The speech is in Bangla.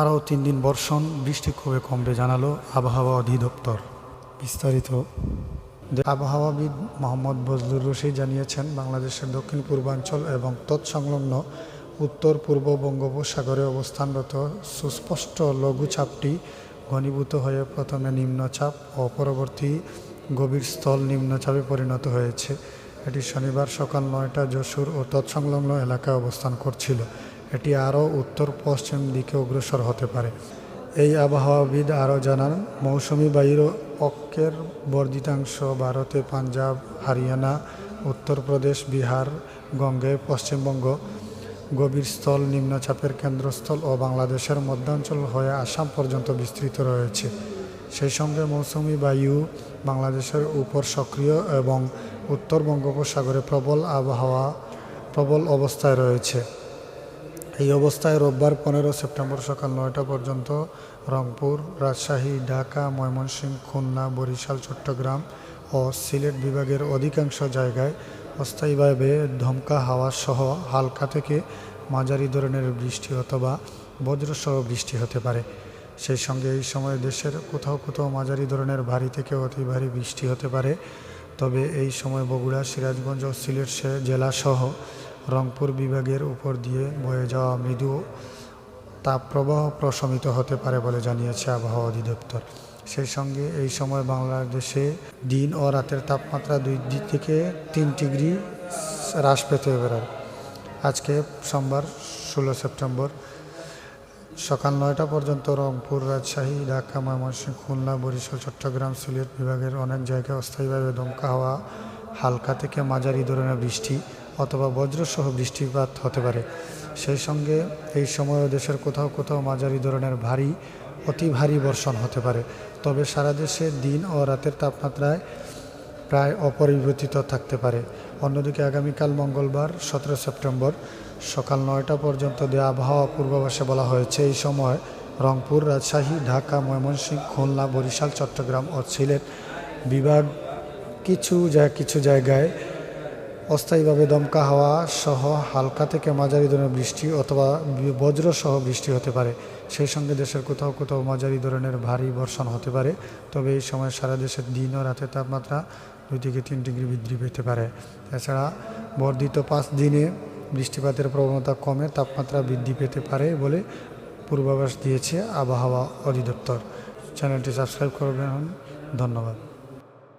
আরও তিন দিন বর্ষণ, বৃষ্টি খুবই কমবে জানালো আবহাওয়া অধিদপ্তর। বিস্তারিত। আবহাওয়াবিদ মোহাম্মদ বজলুর রশিদ জানিয়েছেন, বাংলাদেশের দক্ষিণ পূর্বাঞ্চল এবং তৎসংলগ্ন উত্তর পূর্ব বঙ্গোপসাগরে অবস্থানরত সুস্পষ্ট লঘুচাপটি ঘনীভূত হয়ে প্রথমে নিম্নচাপ ও পরবর্তী গভীর স্থল নিম্নচাপে পরিণত হয়েছে। এটি শনিবার সকাল নয়টা যশোর ও তৎসংলগ্ন এলাকায় অবস্থান করছিল। এটি আরও উত্তর পশ্চিম দিকে অগ্রসর হতে পারে। এই আবহাওয়াবিদ আরও জানান, মৌসুমি বায়ুর অক্ষের বর্ধিতাংশ ভারতে পাঞ্জাব, হরিয়ানা, উত্তরপ্রদেশ, বিহার, গঙ্গে, পশ্চিমবঙ্গ গভীর স্থল, নিম্নচাপের কেন্দ্রস্থল ও বাংলাদেশের মধ্যাঞ্চল হয়ে আসাম পর্যন্ত বিস্তৃত রয়েছে। সেই সঙ্গে মৌসুমি বায়ু বাংলাদেশের উপর সক্রিয় এবং উত্তর বঙ্গোপসাগরে প্রবল আবহাওয়া, প্রবল অবস্থায় রয়েছে। এই অবস্থায় রোববার পনেরো সেপ্টেম্বর সকাল নয়টা পর্যন্ত রংপুর, রাজশাহী, ঢাকা, ময়মনসিংহ, খুলনা, বরিশাল, চট্টগ্রাম ও সিলেট বিভাগের অধিকাংশ জায়গায় অস্থায়ীভাবে ধমকা হাওয়া সহ হালকা থেকে মাঝারি ধরনের বৃষ্টি অথবা বজ্রসহ বৃষ্টি হতে পারে। সেই সঙ্গে এই সময় দেশের কোথাও কোথাও মাঝারি ধরনের ভারী থেকে অতি ভারী বৃষ্টি হতে পারে। তবে এই সময় বগুড়া, সিরাজগঞ্জ ও সিলেট জেলাসহ রংপুর বিভাগের উপর দিয়ে বয়ে যাওয়া মৃদু তাপপ্রবাহ প্রশমিত হতে পারে বলে জানিয়েছে আবহাওয়া অধিদপ্তর। সেই সঙ্গে এই সময় বাংলাদেশে দিন ও রাতের তাপমাত্রা দুই দিক থেকে তিন ডিগ্রি হ্রাস পেতে পারে। আজকে সোমবার ষোলো সেপ্টেম্বর সকাল নয়টা পর্যন্ত রংপুর, রাজশাহী, ঢাকা, ময়মনসিংহ, খুলনা, বরিশাল, চট্টগ্রাম, সিলেট বিভাগের অনেক জায়গায় অস্থায়ীভাবে দমকা হওয়া হালকা থেকে মাঝারি ধরনের বৃষ্টি অথবা বজ্রসহ বৃষ্টিপাত হতে পারে। সেই সঙ্গে এই সময়ও দেশের কোথাও কোথাও মাঝারি ধরনের ভারী, অতি ভারী বর্ষণ হতে পারে। তবে সারা দেশে দিন ও রাতের তাপমাত্রায় প্রায় অপরিবর্তিত থাকতে পারে। অন্যদিকে আগামীকাল মঙ্গলবার, সতেরো সেপ্টেম্বর, সকাল নয়টা পর্যন্ত দেওয়া আবহাওয়া পূর্বাভাসে বলা হয়েছে, এই সময় রংপুর, রাজশাহী, ঢাকা, ময়মনসিংহ, খুলনা, বরিশাল, চট্টগ্রাম ও সিলেট বিভাগ কিছু যা কিছু জায়গায় অস্থায়ীভাবে দমকা হাওয়া সহ হালকা থেকে মাঝারি ধরনের বৃষ্টি অথবা বজ্র সহ বৃষ্টি হতে পারে। সেই সঙ্গে দেশের কোথাও কোথাও মাঝারি ধরনের ভারী বর্ষণ হতে পারে, তবে এই সময় সারা দেশের দিন ও রাতের তাপমাত্রা দুই থেকে তিন ডিগ্রি বৃদ্ধি পেতে পারে। এছাড়া বর্ধিত পাঁচ দিনে বৃষ্টিপাতের প্রবণতা কমে তাপমাত্রা বৃদ্ধি পেতে পারে বলে পূর্বাভাস দিয়েছে আবহাওয়া অধিদপ্তর। চ্যানেলটি সাবস্ক্রাইব করবেন, ধন্যবাদ।